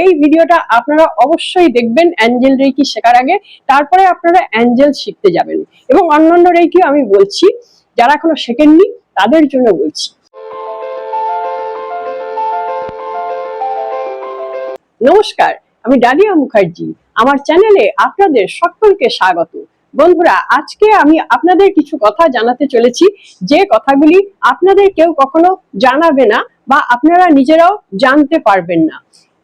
এই ভিডিওটা আপনারা অবশ্যই দেখবেন অ্যাঞ্জেল রেকি শেখার আগে। তারপরে আপনারা অ্যাঞ্জেল শিখতে যাবেন। এবং অন্যান্য রেকিও আমি বলছি, যারা এখনও শেখেননি, তাদের জন্য বলছি। নমস্কার, আমি ডালিয়া মুখার্জি। আমার চ্যানেলে আপনাদের সকলকে স্বাগত। বন্ধুরা, আজকে আমি আপনাদের কিছু কথা জানাতে চলেছি। যে কথাগুলি আপনাদের কেউ কখনো জানাবে না বা আপনারা নিজেরাও জানতে পারবেন না।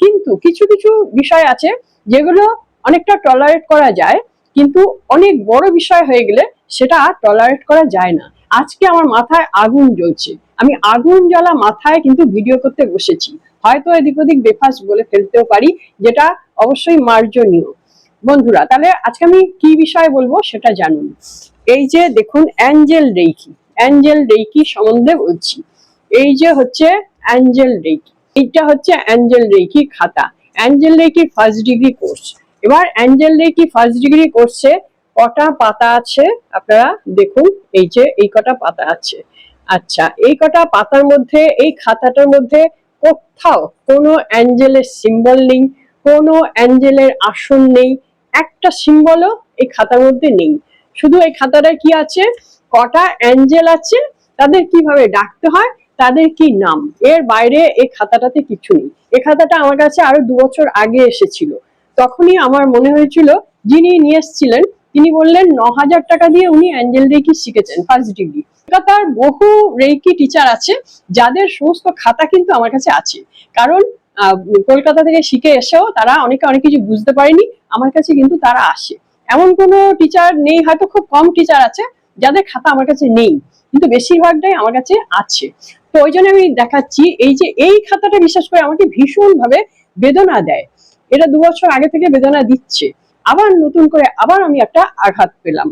কিন্তু কিছু কিছু বিষয় আছে যেগুলো অনেকটা টলারেট করা যায়, কিন্তু অনেক বড় বিষয় হয়ে গেলে সেটা টলারেট করা যায় না। আজকে আমার মাথায় আগুন জ্বলছে। আমি আগুন জ্বালা মাথায় কিন্তু ভিডিও করতে বসেছি। হয়তো এদিক ওদিক বেফাস বলে ফেলতেও পারি, যেটা অবশ্যই মার্জনীয়। বন্ধুরা, তাহলে আজকে আমি কি বিষয় বলব সেটা জানুন। এই যে দেখুন অ্যাঞ্জেল রেইকি অ্যাঞ্জেল রেইকি সম্বন্ধে বলছি। এই যে হচ্ছে অ্যাঞ্জেল রেইকি। এইটা হচ্ছে অ্যাঞ্জেল রেইকি খাতা। Angel reiki first degree course এবার অ্যাঞ্জেল রেইকি ফার্স্ট ডিগ্রি কোর্সে কটা পাতা আছে? আপনারা দেখুন, এই যে এই কটা পাতা আছে। আচ্ছা এই কটা পাতার মধ্যে, এই খাতাটার মধ্যে কোথাও কোনো অ্যাঞ্জেলের সিম্বল নেই, কোনো অ্যাঞ্জেলের আসন নেই, একটা সিম্বলও এই খাতার মধ্যে নেই। শুধু এই খাতাটায় কি আছে? কটা অ্যাঞ্জেল আছে? তাদের কীভাবে ডাকতে হয়? তাদের কি নাম? এর বাইরে এই খাতাটাতে কিছু নেই। এই খাতাটা আমার কাছে আরও দু বছর আগে এসেছিল। তখনই আমার মনে হয়েছিল যিনি নিয়ে এসেছিলেন, তিনি বললেন, ন হাজার টাকা দিয়ে উনি অ্যাঞ্জেল রেকি শিখেছেন, ফার্স্ট ডিগ্রি। কলকাতার বহু রেকি টিচার আছে, যাদের সমস্ত খাতা কিন্তু আমার কাছে আছে। কারণ কলকাতা থেকে শিখে এসেও তারা অনেকে অনেক কিছু বুঝতে পারেনি, আমার কাছে কিন্তু তারা আসে। এমন কোনো টিচার নেই, হয়তো খুব কম টিচার আছে, যাদের খাতা আমার কাছে নেই। কিন্তু বেশিরভাগটাই আমার কাছে আছে। তো ওই জন্য আমি দেখাচ্ছি, এই যে এই খাতাটা বিশ্বাস করে আমাকে ভীষণ ভাবে বেদনা দেয়। এটা দু বছর আগে থেকে বেদনা দিচ্ছে। আবার নতুন করে আবার আমি একটা আঘাত পেলাম।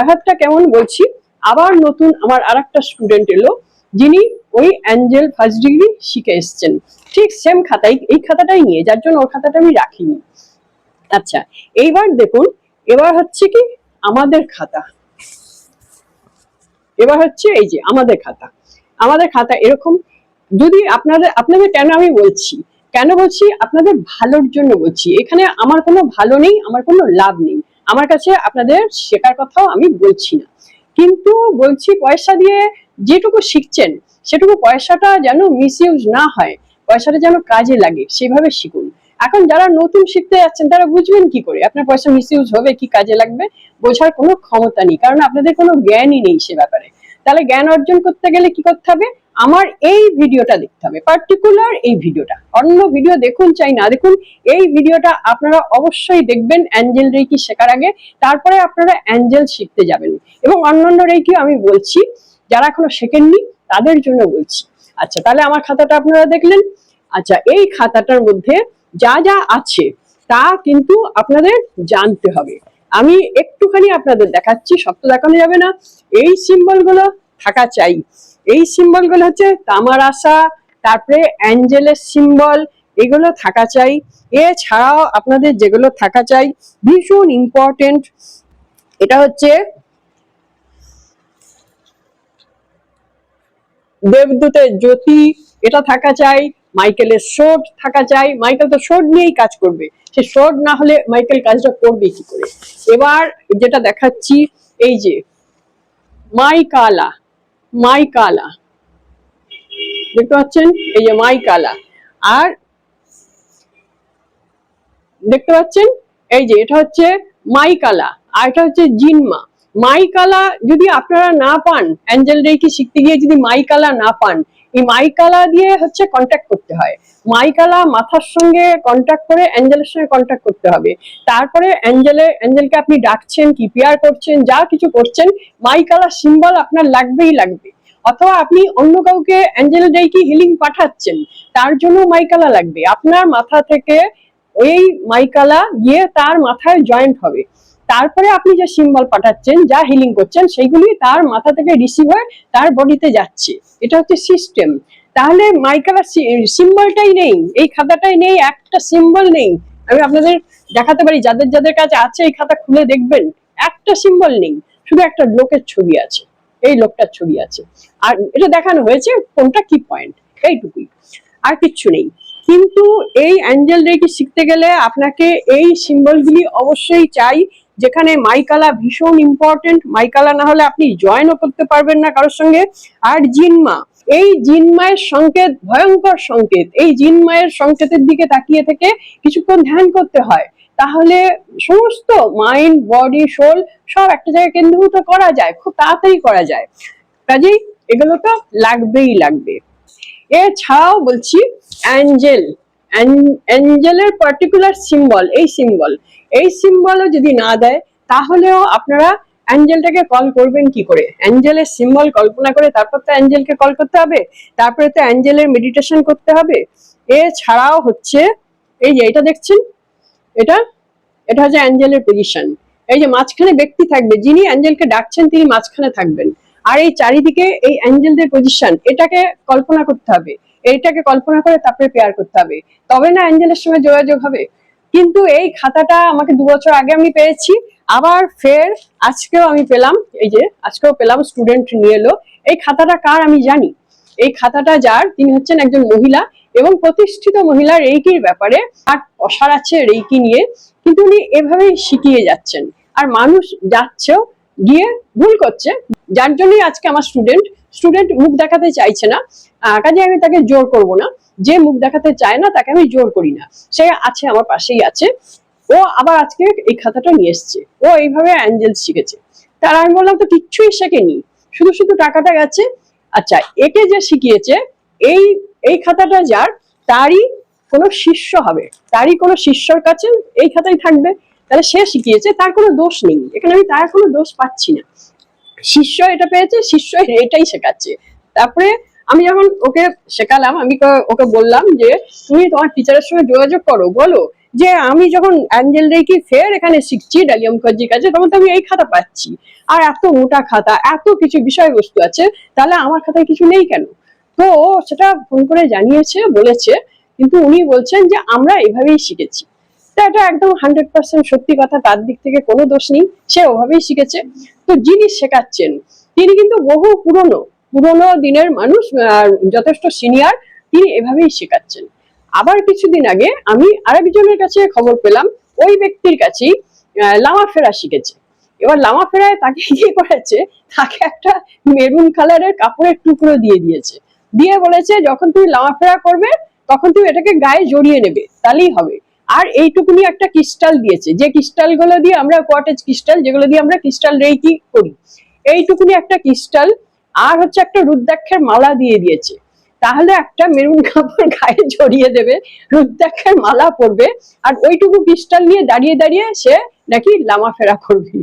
আঘাতটা কেমন বলছি? আবার নতুন আমার আর একটা স্টুডেন্ট এলো, যিনি ওই অ্যাঞ্জেল ফার্স্ট ডিগ্রি শিখে এসছেন। ঠিক সেম খাতাই, এই খাতাটাই নিয়ে, যার জন্য ওর খাতাটা আমি রাখিনি। আচ্ছা এইবার দেখুন, এবার হচ্ছে কি আমাদের খাতা। এবার হচ্ছে এই যে আমাদের খাতা। আমাদের খাতা এরকম, যদি আপনাদের আপনাদের কেন আমি বলছি? কেন বলছি? আপনাদের ভালোর জন্য বলছি। এখানে আমার কোনো ভালো নেই, আমার কোনো লাভ নেই। আমার কাছে আপনাদের শেখার কথাও আমি বলছি না। কিন্তু বলছি পয়সা দিয়ে যেটুকু শিখছেন, সেটুকু পয়সাটা যেন মিস না হয়, পয়সাটা যেন কাজে লাগে, সেভাবে শিখুন। এখন যারা নতুন শিখতে যাচ্ছেন, তারা বুঝবেন কি করে? আপনার পয়সা মিস হবে, কি কাজে লাগবে? বোঝার কোনো ক্ষমতা নেই, কারণ আপনাদের কোনো জ্ঞানই নেই সে ব্যাপারে। তাহলে জ্ঞান অর্জন করতে গেলে কি করতে হবে? আমার এই ভিডিওটা দেখতে হবে পার্টিকুলার এই ভিডিওটা। অন্য ভিডিও দেখুন, চাই না দেখুন, এই ভিডিওটা আপনারা অবশ্যই দেখবেন অ্যাঞ্জেল রেকি শেখার আগে। তারপরে আপনারা অ্যাঞ্জেল শিখতে যাবেন। এবং অন্যান্য রেকিও আমি বলছি, যারা এখনও শেখেননি, তাদের জন্য বলছি। আচ্ছা তাহলে আমার খাতাটা আপনারা দেখলেন। আচ্ছা এই খাতাটার মধ্যে যা যা আছে, তা কিন্তু আপনাদের জানতে হবে। আমি একটুখানি আপনাদের দেখাচ্ছি সব তো দেখানো যাবে না। এই সিম্বলগুলো থাকা চাই। এই সিম্বলগুলো হচ্ছে তামার আশা তারপরে অ্যাঞ্জেলের সিম্বল, এগুলো থাকা চাই। এছাড়াও আপনাদের যেগুলো থাকা চাই, ভীষণ ইম্পর্টেন্ট এটা হচ্ছে দেবদূতের জ্যোতি, এটা থাকা চাই। মাইকেলের শোট থাকা চাই। মাইকেল তো শোট নিয়েই কাজ করবে। সে শোট না হলে মাইকেল কাজটা করবে কি করে? এবার যেটা দেখাচ্ছি, এই যে মাই কালা মাই কালা দেখতে পাচ্ছেন? এই যে মাই কালা আর দেখতে পাচ্ছেন? এই যে, এটা হচ্ছে মাইকালা। আর এটা হচ্ছে জিনমা মাইকালা যদি আপনারা না পান, অ্যাঞ্জেল রেকি শিখতে গিয়ে যদি মাইকালা না পান এই মাইকালা দিয়ে হচ্ছে কন্ট্যাক্ট করতে হয়। মাইকালা মাথার সঙ্গে কন্ট্যাক্ট করে অ্যাঞ্জেলের সঙ্গে কন্ট্যাক্ট করতে হবে। তারপরে অ্যাঞ্জেলে, অ্যাঞ্জেলকে আপনি ডাকছেন, কি পেয়ার করছেন, যা কিছু করছেন, মাইকালা সিম্বল আপনার লাগবেই লাগবে। অথবা আপনি অন্য কাউকে অ্যাঞ্জেল রেকি হিলিং পাঠাচ্ছেন, তার জন্য মাইকালা লাগবে। আপনার মাথা থেকে ওই মাইকালা গিয়ে তার মাথায় জয়েন্ট হবে। তারপরে আপনি যে সিম্বল পাঠাচ্ছেন, যা হিলিং করছেন, সেইগুলি তার মাথা থেকে রিসিভ হয়ে তার বডিতে যাচ্ছে। এটা হচ্ছে সিস্টেম তাহলে মাইকালা সিম্বলটাই নেই, এই খাতাটাই নেই, একটা সিম্বল নেই। আমি আপনাদের দেখাতে পারি, যাদের যাদের কাছে আছে এই খাতা খুলে দেখবেন, একটা সিম্বল নেই, শুধু একটা লোকের ছবি আছে, এই লোকটার ছবি আছে। আর এটা দেখানো হয়েছে কোনটা কি পয়েন্ট এইটুকুই। আর কিচ্ছু নেই। কিন্তু এই অ্যাঞ্জেল রেকি শিখতে গেলে আপনাকে এই সিম্বলগুলি অবশ্যই চাই যেখানে মাইকালা ভীষণ ইম্পর্টেন্ট মাইকালা না হলে আপনি জয়েনও করতে পারবেন না কারোর সঙ্গে। আর জিনমা, এই জিনমায়ের সংকেত, ভয়ঙ্কর সংকেত, এই জিনমায়ের সংকেতের দিকে তাকিয়ে থেকে কিছুক্ষণ ধ্যান করতে হয়। তাহলে সমস্ত মাইন্ড বডি সোল সব একটা জায়গায় কেন্দ্রীভূত করা যায়, খুব তাড়াতাড়ি করা যায়। কাজেই এগুলো তো লাগবেই লাগবে। এছাড়াও বলছি, অ্যাঞ্জেল। অ্যাঞ্জেলের পার্টিকুলার সিম্বল এই সিম্বল এই সিম্বলও যদি না দেয়, তাহলেও আপনারা অ্যাঞ্জেলটাকে কল করবেন কি করে? অ্যাঞ্জেলের সিম্বল কল্পনা করে তারপর তো অ্যাঞ্জেলকে কল করতে হবে। তারপরে তো অ্যাঞ্জেলের মেডিটেশন করতে হবে। এছাড়াও হচ্ছে, এই যে এটা দেখছেন? এটা এটা হচ্ছে অ্যাঞ্জেলের পজিশন এই যে মাঝখানে ব্যক্তি থাকবে, যিনি অ্যাঞ্জেলকে ডাকছেন, তিনি মাঝখানে থাকবেন। আর এই চারিদিকে এই অ্যাঞ্জেলদের পজিশন এটাকে কল্পনা করতে হবে। এইটাকে কল্পনা করে তারপরে পেয়ার করতে হবে। তবে না অ্যাঞ্জেলের সঙ্গে যোগাযোগ হবে। কিন্তু এই খাতাটা আমাকে দু বছর আগে আমি পেয়েছি। আবার ফের আজকেও আমি পেলাম, এই যে আজকেও পেলাম স্টুডেন্ট নিয়ে এলো। এই খাতাটা কার আমি জানি? এই খাতাটা যার, তিনি হচ্ছেন একজন মহিলা এবং প্রতিষ্ঠিত মহিলা রেইকির ব্যাপারে আর অসার আছে রেইকি নিয়ে, কিন্তু উনি এভাবেই শিখিয়ে যাচ্ছেন। আর মানুষ যাচ্ছেও গিয়ে ভুল করছে। যার জন্যই আজকে আমার স্টুডেন্ট স্টুডেন্ট মুখ দেখাতে চাইছে না কাজে আমি তাকে জোর করব না। যে মুখ দেখাতে চায় না, তাকে আমি জোর করি না। সে আছে, আমার পাশেই আছে। ও আবার আজকে এই খাতাটা নিয়ে এসছে। ও এইভাবে অ্যাঞ্জেল শিখেছে। তার আমি বললাম, তো কিচ্ছুই শেখেনি। শুধু শুধু টাকাটা গেছে। আচ্ছা একে যে শিখিয়েছে, এই এই খাতাটা যার, তারই কোনো শিষ্য হবে। তারই কোনো শিষ্যর কাছে এই খাতাই থাকবে। তাহলে সে শিখিয়েছে, তার কোনো দোষ নেই। এখানে আমি তার কোনো দোষ পাচ্ছি না। শিষ্য এটা পেয়েছে, শিষ্য এটাই শেখাচ্ছে। তারপরে আমি যখন ওকে শেখালাম, আমি ওকে বললাম যে, তুমি তোমার টিচারের সঙ্গে যোগাযোগ করো, বলো যে, আমি যখন অ্যাঞ্জেল রেকি ফের এখানে শিখছি ডালিয়া মুখার্জির কাছে তখন তো আমি এই খাতা পাচ্ছি। আর এত মোটা খাতা, এত কিছু বিষয়বস্তু আছে, তাহলে আমার খাতায় কিছু নেই কেন? তো সেটা ফোন করে জানিয়েছে, বলেছে, কিন্তু উনি বলছেন যে, আমরা এভাবেই শিখেছি। একদম হান্ড্রেড পার্সেন্ট সত্যি কথা, তার দিক থেকে কোনো দোষ নেই, সে ওভাবেই শিখেছে। তো যিনি শেখাচ্ছেন, তিনি কিন্তু বহু পুরনো পুরনো দিনের মানুষ যথেষ্ট সিনিয়র তিনি এভাবেই শেখাচ্ছেন। আবার কিছুদিন আগে আমি আরেকজনের কাছে খবর পেলাম, ওই ব্যক্তির কাছেই লামা ফেরা শিখেছে। এবার লামা ফেরায় তাকে কি করেছে তাকে একটা মেরুন কালারের কাপড়ের টুকরো দিয়ে দিয়েছে। দিয়ে বলেছে, যখন তুমি লামা ফেরা করবে, তখন তুমি এটাকে গায়ে জড়িয়ে নেবে, তাহলেই হবে। আর এইটুকুনি একটা ক্রিস্টাল দিয়েছে। যে ক্রিস্টালগুলো দিয়ে আমরা কোয়াটেজ ক্রিস্টাল যেগুলো দিয়ে আমরা ক্রিস্টাল রেইকি করি, এইটুকুনি একটা ক্রিস্টাল আর হচ্ছে একটা রুদ্রাক্ষের মালা দিয়ে দিয়েছে। তাহলে একটা মেরুন কাপড় গায়ে জড়িয়ে দেবে, রুদ্রাক্ষের মালা পরবে, আর ওইটুকু ক্রিস্টাল নিয়ে দাঁড়িয়ে দাঁড়িয়ে সে নাকি লামা ফেরা করবে।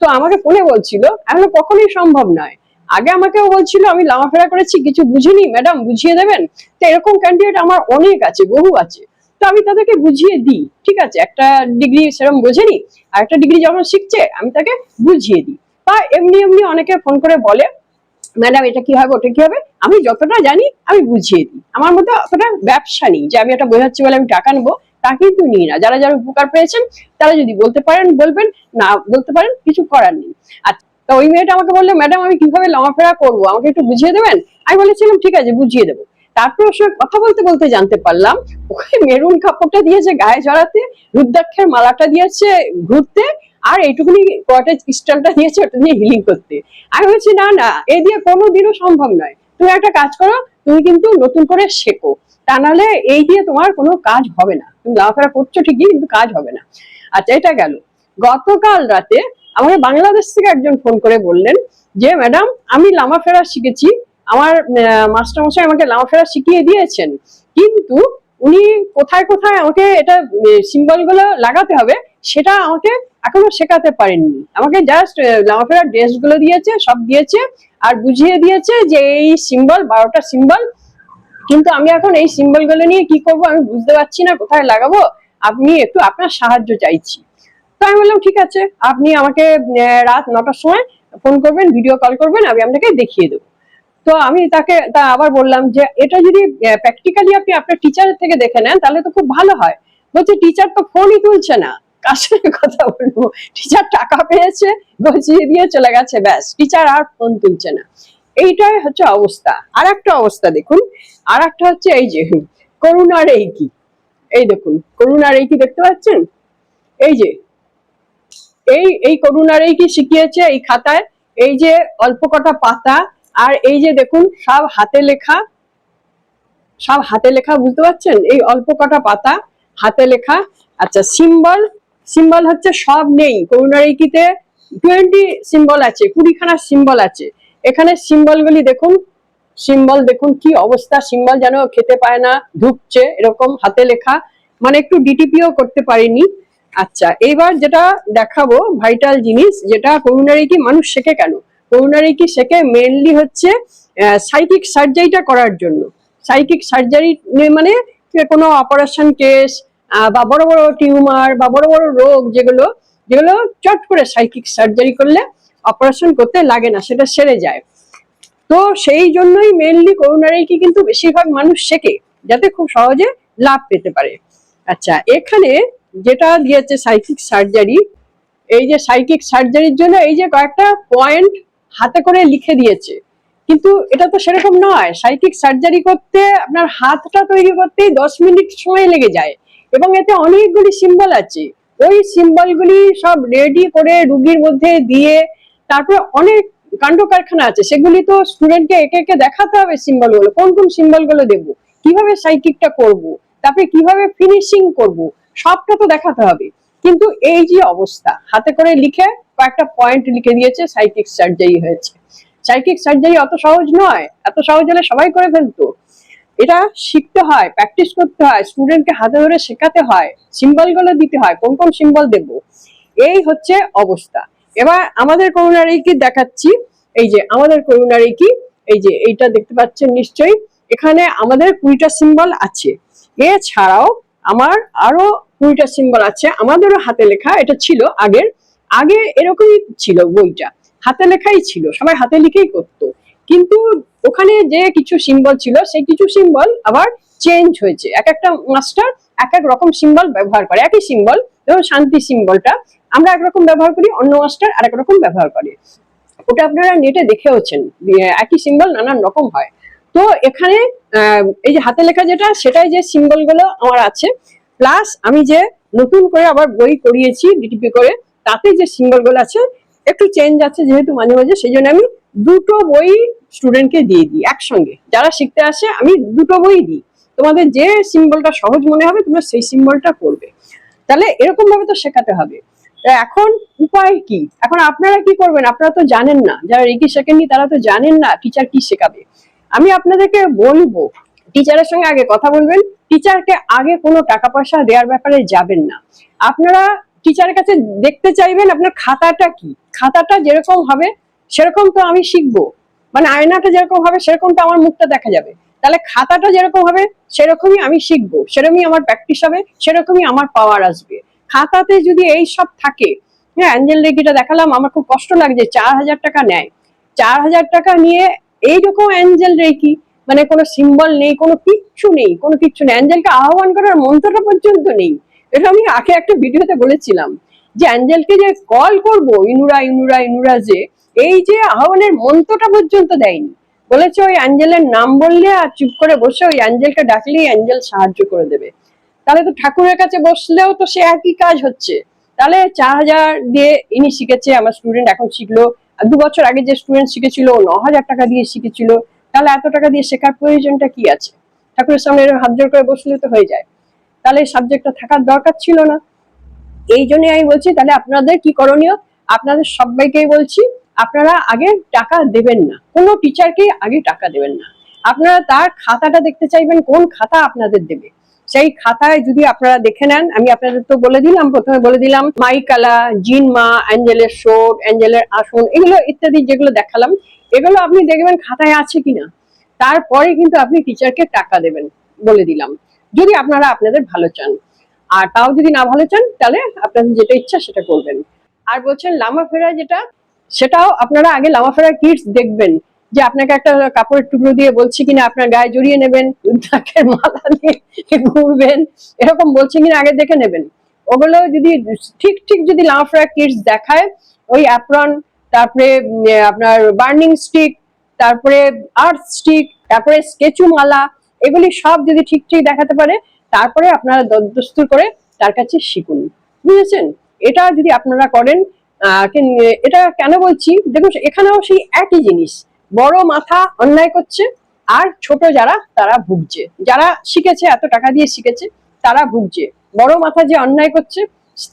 তো আমাকে ফোনে বলছিল, এখন কখনোই সম্ভব নয়। আগে আমাকেও বলছিল, আমি লামাফেরা করেছি, কিছু বুঝিনি, ম্যাডাম বুঝিয়ে দেবেন? তো এরকম ক্যান্ডিডেট আমার অনেক আছে, বহু আছে। তো আমি তাদেরকে বুঝিয়ে দিই, ঠিক আছে? একটা ডিগ্রি সেরকম বোঝেনি, আর একটা ডিগ্রি যখন শিখছে, আমি তাকে বুঝিয়ে দিই। বা এমনি এমনি অনেকে ফোন করে বলে ম্যাডাম এটা কি হবে ওটা কি হবে আমি যতটা জানি, আমি বুঝিয়ে দিই। আমার মধ্যে অতটা ব্যবসা নেই যে আমি এটা বোঝাচ্ছি বলে আমি টাকা নেব, তা কিন্তু নিই না। যারা যারা উপকার পেয়েছেন, তারা যদি বলতে পারেন, বলবেন, না বলতে পারেন, কিছু করার নেই। আর তা ওই মেয়েটা আমাকে বলল ম্যাডাম আমি কীভাবে লামাফেরা করব? আমাকে একটু বুঝিয়ে দেবেন? আমি বলেছিলাম, ঠিক আছে, বুঝিয়ে দেবো। তারপর সঙ্গে কথা বলতে বলতে জানতে পারলাম, ওখানে মেরুন কাপড়টা দিয়েছে গায়ে জড়াতে, রুদ্রাক্ষের মালাটা দিয়েছে ঘুরতে, আর এইটুকুনি কটেজ ক্রিস্টালটা দিয়েছে ওটা দিয়ে হিলিং করতে। আমি বলছি, না না, এ দিয়ে কোনোদিনও সম্ভব নয়। তুমি একটা কাজ করো, তুমি কিন্তু নতুন করে শেখো। তা নাহলে এই দিয়ে তোমার কোনো কাজ হবে না। তুমি লাফেরা করছ ঠিকই, কিন্তু কাজ হবে না। আচ্ছা এটা গেল। গতকাল রাতে আমাকে বাংলাদেশ থেকে একজন ফোন করে বললেন যে, ম্যাডাম, আমি লামা ফেরা শিখেছি আমার মাস্টার মশাই আমাকে লামা ফেরা শিখিয়ে দিয়েছেন। কিন্তু উনি কোথায় কোথায় আমাকে এটা সিম্বলগুলো লাগাতে হবে, সেটা আমাকে এখনও শেখাতে পারেননি। আমাকে জাস্ট লামা ফেরার ড্রেসগুলো দিয়েছে, সব দিয়েছে, আর বুঝিয়ে দিয়েছে যে এই সিম্বল বারোটা সিম্বল কিন্তু আমি এখন এই সিম্বলগুলো নিয়ে কি করব, আমি বুঝতে পারছি না, কোথায় লাগাবো, আপনি একটু আপনার সাহায্য চাইছি। তো আমি বললাম, ঠিক আছে, আপনি আমাকে রাত নটার সময় ফোন করবেন ভিডিও কল করবেন, আমি আপনাকে দেখিয়ে দেবো। তো আমি তাকে তা আবার বললাম যে, এটা যদি প্র্যাকটিক্যালি আপনি আপনার টিচারের থেকে দেখে নেন, তাহলে তো খুব ভালো হয়। বলছে টিচার তো ফোনই তুলছে না। কথা বলব? টিচার টাকা পেয়েছে গজিয়ে দিয়ে চলে গেছে, ব্যাস। টিচার আর ফোন তুলছে না। এইটাই হচ্ছে অবস্থা। আর একটা অবস্থা দেখুন। আর একটা হচ্ছে এই যে, করুণা রেইকি। এই দেখুন, করুণা রেইকি দেখতে পাচ্ছেন? এই যে, এই এই করুণা রেইকি শিখিয়েছে এই খাতায়। এই যে, অল্প কটা পাতা আর এই যে দেখুন, সব হাতে লেখা, সব হাতে লেখা, বুঝতে পারছেন? এই অল্প কটা পাতা, হাতে লেখা। আচ্ছা সিম্বল সিম্বল হচ্ছে সব নেই। করুণারিকিতে টোয়েন্টি সিম্বল আছে, কুড়িখানা সিম্বল আছে। এখানে সিম্বলগুলি দেখুন সিম্বল দেখুন কি অবস্থা। সিম্বল যেন খেতে পায় না ঢুকছে এরকম হাতে লেখা। মানে একটু ডিটিপিও করতে পারিনি। আচ্ছা এইবার যেটা দেখাবো ভাইটাল জিনিস, যেটা করুণারিকি মানুষ শেখে কেন? করুণারিকি শেখে? মেনলি হচ্ছে সাইকিক সার্জারিটা করার জন্য। সাইকিক সার্জারি মানে কোনো অপারেশন কেস বা বড় বড় টিউমার বা বড় বড় রোগ যেগুলো যেগুলো চট করে সাইকিক সার্জারি করলে অপারেশন করতে লাগে না, সেটা সেরে যায়। তো সেই জন্যই মেনলি করোনারিকে কিন্তু বেশিরভাগ মানুষ শেখে, যাতে খুব সহজে লাভ পেতে পারে। আচ্ছা এখানে যেটা দিয়েছে সাইকিক সার্জারি এই যে সাইকিক সার্জারির জন্য এই যে কয়েকটা পয়েন্ট হাতে করে লিখে দিয়েছে। কিন্তু এটা তো সেরকম নয়। সাইকিক সার্জারি করতে আপনার হাতটা তৈরি করতেই দশ মিনিট সময় লেগে যায়। এবং এতে অনেকগুলি সিম্বল আছে। ওই সিম্বলগুলি সব রেডি করে রুগীর মধ্যে দিয়ে তারপরে অনেক কাণ্ড কারখানা আছে। সেগুলি তো স্টুডেন্টকে একে একে দেখাতে হবে সিম্বলগুলো কোন কোন সিম্বলগুলো দেবো? কীভাবে সাইকিকটা করব? তারপরে কীভাবে ফিনিশিং করব? সবটা তো দেখাতে হবে। কিন্তু এই যে অবস্থা, হাতে করে লিখে কয়েকটা পয়েন্ট লিখে দিয়েছে সাইকিক সার্জারি হয়েছে। সাইকিক সার্জারি অত সহজ নয়, এত সহজ হলে সবাই করে ফেলতো। এটা শিখতে হয় প্র্যাকটিস করতে হয় স্টুডেন্টকে হাতে ধরে শেখাতে হয় সিম্বলগুলো দিতে হয়, কোন কোন সিম্বল দেব। এই হচ্ছে অবস্থা। এবার আমাদের করুণারি কি দেখাচ্ছি? এই যে আমাদের করুণারি কি? এই যে এইটা দেখতে পাচ্ছেন নিশ্চয়ই। এখানে আমাদের কুড়িটা সিম্বল আছে। এছাড়াও আমার আরও কুড়িটা সিম্বল আছে। আমাদেরও হাতে লেখা, এটা ছিল আগের, আগে এরকমই ছিল বইটা। হাতে লেখাই ছিল, সবাই হাতে লিখেই করতো। কিন্তু ওখানে যে কিছু সিম্বল ছিল, সেই কিছু সিম্বল আবার চেঞ্জ হয়েছে। এক একটা মাস্টার এক এক রকম সিম্বল ব্যবহার করে। একই সিম্বল যেমন শান্তি সিম্বলটা আমরা একরকম ব্যবহার করি, অন্য মাস্টার আরেক রকম ব্যবহার করে। ওটা আপনারা নেটে দেখেওছেন একই সিম্বল নানান রকম হয়। তো এখানে এই যে হাতে লেখা যেটা, সেটাই যে সিম্বলগুলো আমার আছে প্লাস আমি যে নতুন করে আবার বই করিয়েছি ডিটিপি করে, তাতে যে সিম্বলগুলো আছে, একটু চেঞ্জ আছে যেহেতু মাঝে মাঝে, সেই জন্য আমি দুটো বই স্টুডেন্টকে দিয়ে দিই একসঙ্গে। যারা শিখতে আসে, আমি দুটো বই দিই। তোমাদের যে সিম্বলটা সহজ মনে হবে, তোমরা সেই সিম্বলটা করবে তাহলে এরকম ভাবে তো শেখাতে হবে। এখন উপায় কি? এখন আপনারা কি করবেন? আপনারা তো জানেন না। যারা রেকি শেখেননি তারা তো জানেন না টিচার কি শেখাবে। আমি আপনাদেরকে বলব টিচারের সঙ্গে আগে কথা বলবেন। টিচারকে আগে কোনো টাকা পয়সা দেওয়ার ব্যাপারে যাবেন না। আপনারা টিচারের কাছে দেখতে চাইবেন আপনার খাতাটা কি? খাতাটা যেরকম হবে, সেরকম তো আমি শিখব। মানে আয়নাটা যেরকম হবে, সেরকম তো আমার মুখটা দেখা যাবে। তাহলে খাতাটা যেরকম হবে, সেরকমই আমি শিখব। সেরকমই আমার প্র্যাকটিস হবে, সেরকমই আমার পাওয়ার আসবে। খাতাতে যদি এই সব থাকে হ্যাঁ অ্যাঞ্জেল রেগিটা দেখালাম, আমার খুব কষ্ট লাগছে চার হাজার টাকা নেয়। চার হাজার টাকা নিয়ে এইরকম অ্যাঞ্জেল রেকি মানে কোনো সিম্বল নেই, কোনো কিচ্ছু নেই, কোনো কিচ্ছু নেই। অ্যাঞ্জেলকে আহ্বান করার মন্ত্রটা পর্যন্ত নেই। এটা আমি আগে একটা ভিডিওতে বলেছিলাম যে অ্যাঞ্জেলকে যে কল করব, ইনুরা ইনুরা ইনুরা যে, এই যে আহ্বানের মন্ত্রটা পর্যন্ত দেয়নি। বলেছে ওই অ্যাঞ্জেলের নাম বললে আর চুপ করে বসে ওই অ্যাঞ্জেলকে ডাকলেই অ্যাঞ্জেল সাহায্য করে দেবে। তাহলে তো ঠাকুরের কাছে বসলেও তো সে একই কাজ হচ্ছে। তাহলে চার হাজার দিয়ে ইনি শিখেছে, আমার স্টুডেন্ট এখন শিখলো। দু বছর আগে যে স্টুডেন্ট শিখেছিল ন হাজার টাকা দিয়ে শিখেছিল। তাহলে এত টাকা দিয়ে শেখার প্রয়োজনটা কি আছে? ঠাকুরের সামনে হাত জোর করে বসলে তো হয়ে যায়। তাহলে সাবজেক্টটা থাকার দরকার ছিল না। এই জন্য আমি বলছি, তাহলে আপনাদের কি করণীয়? আপনাদের সবাইকেই বলছি, আপনারা আগে টাকা দেবেন না। কোনো টিচারকে আগে টাকা দেবেন না। আপনারা তার খাতাটা দেখতে চাইবেন, কোন খাতা আপনাদের দেবে? সেই খাতায় যদি আপনারা দেখে নেন, আমি আপনাদের তো বলে দিলাম, প্রথমে বলে দিলাম, মাইকালা, জিনমা, অ্যাঞ্জেলের শোক, অ্যাঞ্জেলের আসন, এগুলো ইত্যাদি যেগুলো দেখালাম এগুলো আপনি দেখবেন খাতায় আছে কিনা। তারপরে কিন্তু আপনি টিচারকে টাকা দেবেন বলে দিলাম। যদি আপনারা আপনাদের ভালো চান। আর তাও যদি না ভালো চান, তাহলে আপনাদের যেটা ইচ্ছা সেটা করবেন। আর বলছেন লামা ফেরা যেটা, সেটাও আপনারা আগে লামা ফেরা কিটস দেখবেন। যে আপনাকে একটা কাপড়ের টুকরো দিয়ে বলছি কিনা, আপনার গায়ে জড়িয়ে নেবেন রুদ্রাক্ষের মালা দিয়ে ঘুরবেন, এরকম বলছে কিনা আগে দেখে নেবেন। ওগুলো যদি ঠিক ঠিক যদি লাফরা কিডস দেখায়, ওই অ্যাপ্রন তারপরে আপনার বার্নিং স্টিক তারপরে আর্থ স্টিক তারপরে স্কেচু মালা, এগুলি সব যদি ঠিক ঠিক দেখাতে পারে, তারপরে আপনারা দস্তুর করে তার কাছে শিখুন। বুঝেছেন? এটা যদি আপনারা করেন এটা কেন বলছি? দেখুন, এখানেও সেই একই জিনিস। বড় মাথা অন্যায় করছে, আর ছোট যারা, তারা ভুগছে। যারা শিখেছে, এত টাকা দিয়ে শিখেছে, তারা ভুগছে। বড় মাথা যে অন্যায় করছে,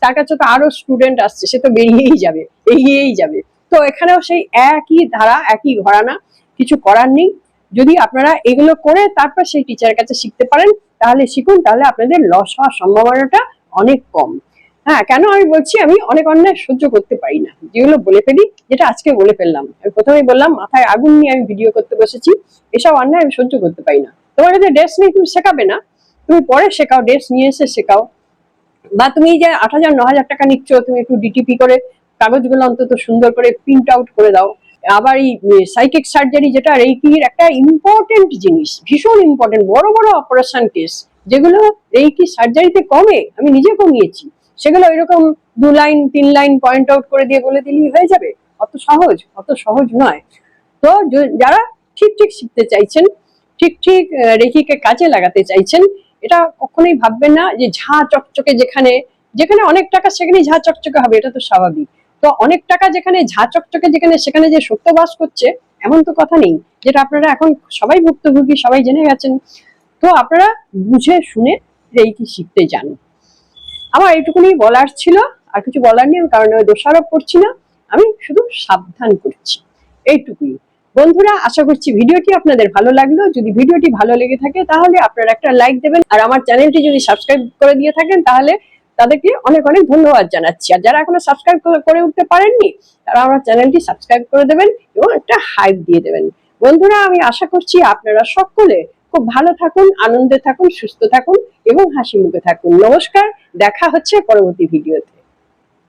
তার কাছে তো আরও স্টুডেন্ট আসছে, সে তো বেরিয়েই যাবে, এগিয়েই যাবে। তো এখানেও সেই একই ধারা, একই ঘরানা, কিছু করার নেই। যদি আপনারা এগুলো করে তারপর সেই টিচারের কাছে শিখতে পারেন, তাহলে শিখুন, তাহলে আপনাদের লস হওয়ার সম্ভাবনাটা অনেক কম। হ্যাঁ কেন আমি বলছি, আমি অনেক অন্যায় সহ্য করতে পারি না। যেগুলো বলে ফেলি, যেটা আজকে বলে ফেললাম। আমি প্রথমেই বললাম, মাথায় আগুন নিয়ে আমি ভিডিও করতে বসেছি, এসব অন্যায় আমি সহ্য করতে পারি না। তোমার কাছে ড্রেস নেই, তুমি শেখাবে না। তুমি পরে শেখাও ড্রেস নিয়ে এসে শেখাও। বা তুমি যে আট হাজার, ন হাজার টাকা নিচ্ছ, তুমি একটু ডিটিপি করে কাগজগুলো অন্তত সুন্দর করে প্রিন্ট আউট করে দাও। আবার এই সাইকিক সার্জারি যেটা রেইকির একটা ইম্পর্টেন্ট জিনিস, ভীষণ ইম্পর্টেন্ট বড় বড় অপারেশন কেস যেগুলো রেইকি সার্জারিতে কমে, আমি নিজে কমিয়েছি, সেগুলো এরকম দু লাইন তিন লাইন পয়েন্ট আউট করে দিয়ে বলে দিলেই হয়ে যাবে। অত সহজ অত সহজ নয়। তো যারা ঠিক ঠিক শিখতে চাইছেন, ঠিক ঠিক রেকিকে কাজে লাগাতে চাইছেন, এটা কখনোই ভাববেন না যে ঝা চকচকে যেখানে যেখানে অনেক টাকা সেখানে ঝা চকচকে হবে, এটা তো স্বাভাবিক। তো অনেক টাকা যেখানে ঝা চকচকে যেখানে সেখানে যে সত্য বাস করছে, এমন তো কথা নেই, যেটা আপনারা এখন সবাই ভুক্তভোগী, সবাই জেনে গেছেন। তো আপনারা বুঝে শুনে রেইকি শিখতে যান আমার এইটুকুনি বলার ছিল, আর কিছু বলার নেই কারণ আমি দোষারোপ করছি না, আমি শুধু সাবধান করছি, এইটুকুই। বন্ধুরা, আশা করছি ভিডিওটি আপনাদের ভালো লাগল। যদি ভিডিওটি ভালো লেগে থাকে, তাহলে আপনারা একটা লাইক দেবেন, আর আমার চ্যানেলটি যদি সাবস্ক্রাইব করে দিয়ে থাকেন, তাহলে তাদেরকে অনেক অনেক ধন্যবাদ জানাচ্ছি। আর যারা এখনও সাবস্ক্রাইব করে উঠতে পারেননি, তারা আমার চ্যানেলটি সাবস্ক্রাইব করে দেবেন এবং একটা হাইপ দিয়ে দেবেন। বন্ধুরা, আমি আশা করছি আপনারা সকলে খুব ভালো থাকুন, আনন্দে থাকুন, সুস্থ থাকুন এবং হাসি মুখে থাকুন। নমস্কার, দেখা হচ্ছে পরবর্তী ভিডিওতে